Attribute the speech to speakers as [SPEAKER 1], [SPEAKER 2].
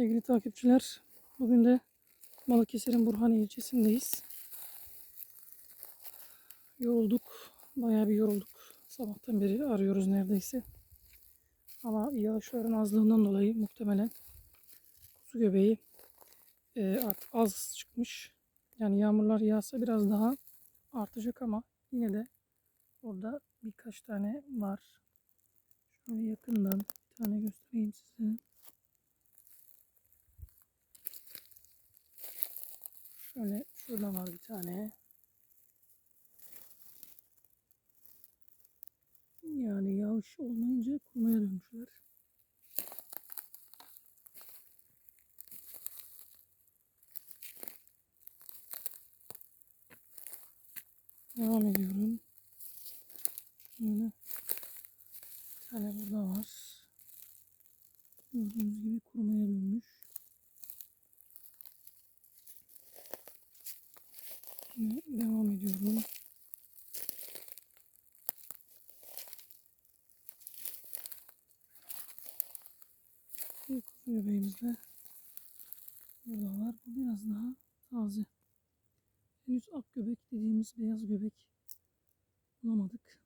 [SPEAKER 1] Sevgili takipçiler, bugün de Balıkesir'in Burhaniye ilçesindeyiz. Yorulduk, bayağı bir yorulduk. Sabahtan beri arıyoruz neredeyse. Ama yağışların azlığından dolayı muhtemelen su göbeği e, artık az çıkmış. Yani yağmurlar yağsa biraz daha artacak ama yine de orada birkaç tane var. Şöyle yakından bir tane göstereyim size. Şöyle şurada var bir tane. Yani yağış olmayınca kurumaya dönmüşler. Devam ediyorum. Şöyle bir tane burada var. Gördüğünüz gibi kurumaya dönmüş. Yine devam ediyorum. Bir kuzu göbeğimiz burada var. Bu biraz daha taze. Henüz ak göbek dediğimiz beyaz göbek bulamadık.